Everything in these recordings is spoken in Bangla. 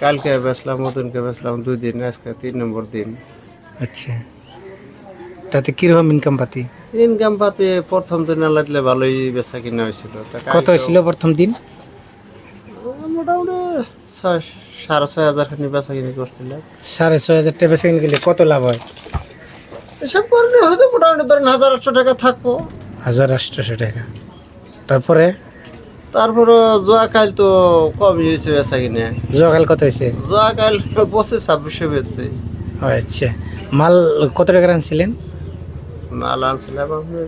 কালকে বেচলাম মতনকে বেচলাম দুই দিন আজকে তিন নম্বর দিন। আচ্ছা। তাতে কীরকম ইনকাম পাতি? ইনকাম পাতি প্রথম দিন আল্লাহ দিলে ভালোই বেচা কিনা হয়েছিল। কত হয়েছিল প্রথম দিন? মোটামুটি ছয় সাড়ে ছয় হাজার খানি বেচা কিনি করছিলাম। সাড়ে ছয় হাজার টাকা বেচে গেলে কত লাভ হয়? এসব করলে হয়তো মোটামুটি ধরেন হাজার আটশো টাকা থাকব। হাজার আটশোশো টাকা। তারপরে? তারপরে জোয়া কাল তো কমই হয়েছে বেচা কিনে? জগাল কত হয়েছে? জোয়াকাল পঁচিশ ছাব্বিশে বেচছে। আচ্ছা। মাল কত টাকা আনছিলেন? মাল আনছিলাম আপনার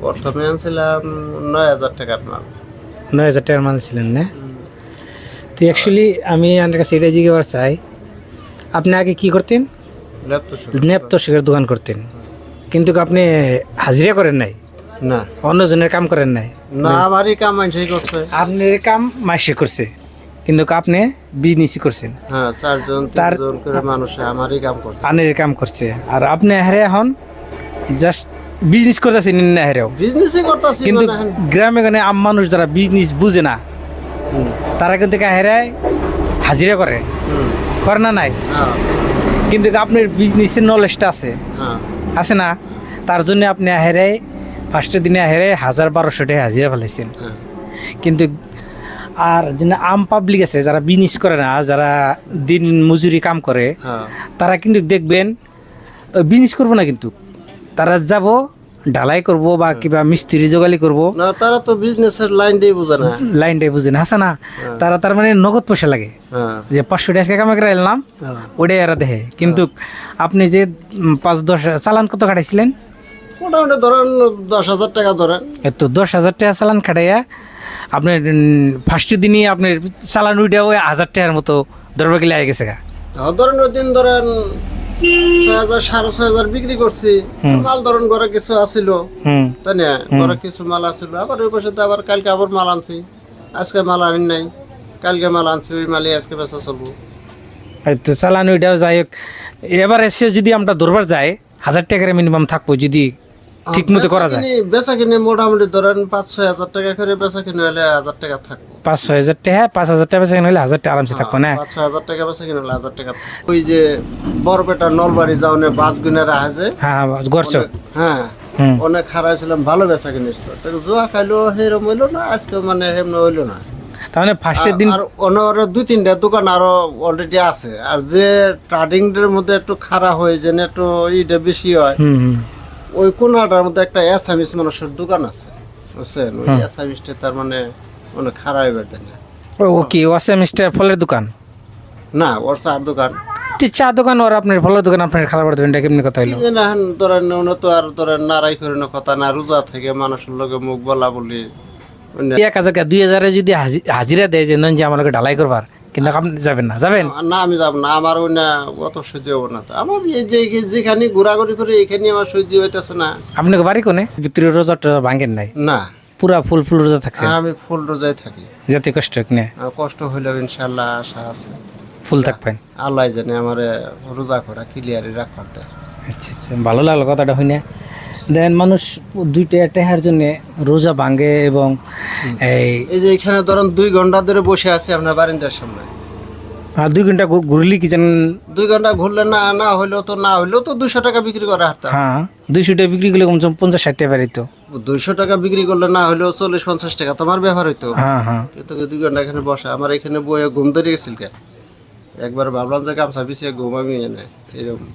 প্রথমে আনছিলাম নয় হাজার টাকার মাল। নয় হাজার টাকার মাল ছিলেন না? তো অ্যাকচুয়ালি আমি আপনার কাছে এটা জিজ্ঞাসা চাই আপনি আগে কি করতেন? ল্যাপটপ ন্যাপ্ত দোকান করতেন। কিন্তু আপনি হাজিরা করেন নাই? না। অন্যজনের কাম করেন নাই? না আমারই কাম মানুষই করছে। আপনার কাম মাসে করছে কিন্তু আপনি বিজনেসই করছেন। হ্যাঁ চারজন তার- করে মানুষ আমারই কাম করছে। আনের কাম করছে। আর আপনি হেরে এখন জাস্ট বিজনেস করতেছেন না হেরেও বিজনেসই করতেছি কিন্তু গ্রামে গনে আম মানুষ যারা বিজনেস বুঝে না তারা কিন্তু হেরায় হাজিরা করে। করে না নাই? হ্যাঁ। কিন্তু আপনার বিজনেসের নলেজটা আছে। হ্যাঁ। আছে না? তার জন্য আপনি হেরে ফার্স্টের দিনে হেরে হাজার বারোশো টাকা হাজিরা ফেলাইছেন। হ্যাঁ। কিন্তু আর যেন আম পাবলিক আছে যারা বিজনেস করে না যারা দিন মজুরি কাম করে হ্যাঁ। তারা কিন্তু দেখবেন বিজনেস করব না কিন্তু। তারা যাব ঢালাই করব বা কিবা মিস্ত্রি জোগালি করব। না তারা তো বিজনেসের লাইনটাই বোঝে না। লাইনটাই বুঝেন হাসা না। তারা তার মানে নগদ পয়সা লাগে। হ্যাঁ। যে পাঁচশো টাকা কামে করে এলাম ওটাই এরা দেখে। কিন্তু আপনি যে পাঁচ দশ চালান কত কাটাইছিলেন মোটামুটি ধরেন দশ হাজার টাকা ধরেন তো দশ হাজার টাকা চালান কাটাইয়া আপনার ফার্স্টের দিনই আপনার চালান উইটা ওই হাজার টাকার মতো দরবার গেলে আগে গেছে গা। ধরেন ওই দিন ধরেন ছয় হাজার সাড়ে ছয় হাজার বিক্রি করছি। মাল ধরেন ঘরে কিছু আছিল। তাই না ঘরে কিছু মাল আবার ওই পাশে তো আবার কালকে আবার মাল আনছি। আজকে মাল আনি নাই। কালকে মাল আনছি ওই মালই আজকে বেচা চলবো। তো চালান ওইটাও যাই হোক এবার এসে যদি আমরা দরবার যাই হাজার টাকার মিনিমাম থাকব যদি ঠিক মতো করা যায়? বেচা কিনে- মোটামুটি ধরেন পাঁচ ছয় হাজার টাকা করে বেচা কিনে হলে হাজার টাকা থাকব। পাঁচ ছয় হাজার টাকা পাঁচ হাজার টাকা বেচা হলে হাজার টাকা আরামসে থাকব না? পাঁচ ছয় হাজার টাকা বেচা কিনে হলে হাজার টাকা ওই যে বরপেটা নলবাড়ি যাওনে বাস গুনে রাখে হ্যাঁ গড়ছ হ্যাঁ অনেক খারাপ ছিলাম ভালো বেচা কিনেছিল তো জোয়া খাইলো সেরকম হইল না আজকে মানে হেমন হইল না। মানে ফার্স্টের দিন আর অন্য দুই তিনটা দোকান আরও অলরেডি আছে। আর যে ট্রাডিং এর মধ্যে একটু খারাপ হয় যে একটু ইটা বেশি হয় ওই কোনাটার মধ্যে একটা অ্যাসামিস মানুষের দোকান আছে বুঝছেন? ওই অ্যাসামিসটা তার মানে অনেক খারাপ হয়ে দেয় না। ও কি ওয়াসে মিস্টার ফলের দোকান? না ওর চার দোকান। চা দোকান ওর আপনার ফলের দোকান আপনার খারাপ করে দেবেন এটা কেমনি কথা হইল? না ধরেন উনি তো আর ধরেন নারাই করে না কথা না রোজা থেকে মানুষের লোকে মুখ বলা বলি। এক হাজার দুই হাজারে যদি হাজি- হাজিরা দেয় যে নন যে আমাকে ঢালাই করবার কিন্তু আপনি যাবেন না যাবেন? না আমি যাব না আমার ওই না অত সহ্য হব না তো। আমার এই যে যেখানে ঘোরাঘুরি করে এখানে আমার সহ্য হইতেছে না। আপনাকে বাড়ি কোনে? ভিতরে রোজা টোজা ভাঙেন নাই? না। পুরা ফুল ফুল রোজা থাকছে? আমি ফুল রোজায় থাকি। যাতে কষ্ট না। কষ্ট হইলেও ইনশাল্লাহ আশা আছে। ফুল থাকবেন? আল্লাহ জানে আমারে রোজা করা রাখার দেয়। আচ্ছা আচ্ছা ভালো লাগল কথাটা শুনে দেন মানুষ দুইটা টেহার জন্য রোজা ভাঙে এবং এই যে এখানে ধরেন দুই ঘণ্টা ধরে বসে আছি আপনার বারিন্দার সামনে। আর দুই ঘণ্টা ঘুরলি কি জানেন? দুই ঘণ্টা ঘুরলে না না হইলেও তো না হইলেও তো দুশো টাকা বিক্রি করে হারতাম হ্যাঁ দুইশো টাকা বিক্রি করলে কমসে কম পঞ্চাশ ষাট টাকা বাড়িত। দুইশো টাকা বিক্রি করলে না হইলেও চল্লিশ পঞ্চাশ টাকা তোমার ব্যবহার হইতো। হ্যাঁ হ্যাঁ। কিন্তু দুই ঘণ্টা এখানে বসে আমার এখানে বইয়ে ঘুম ধরে গেছিল একবার ভাবলাম যে গামছা বিছিয়ে ঘুম আমি এনে এরকম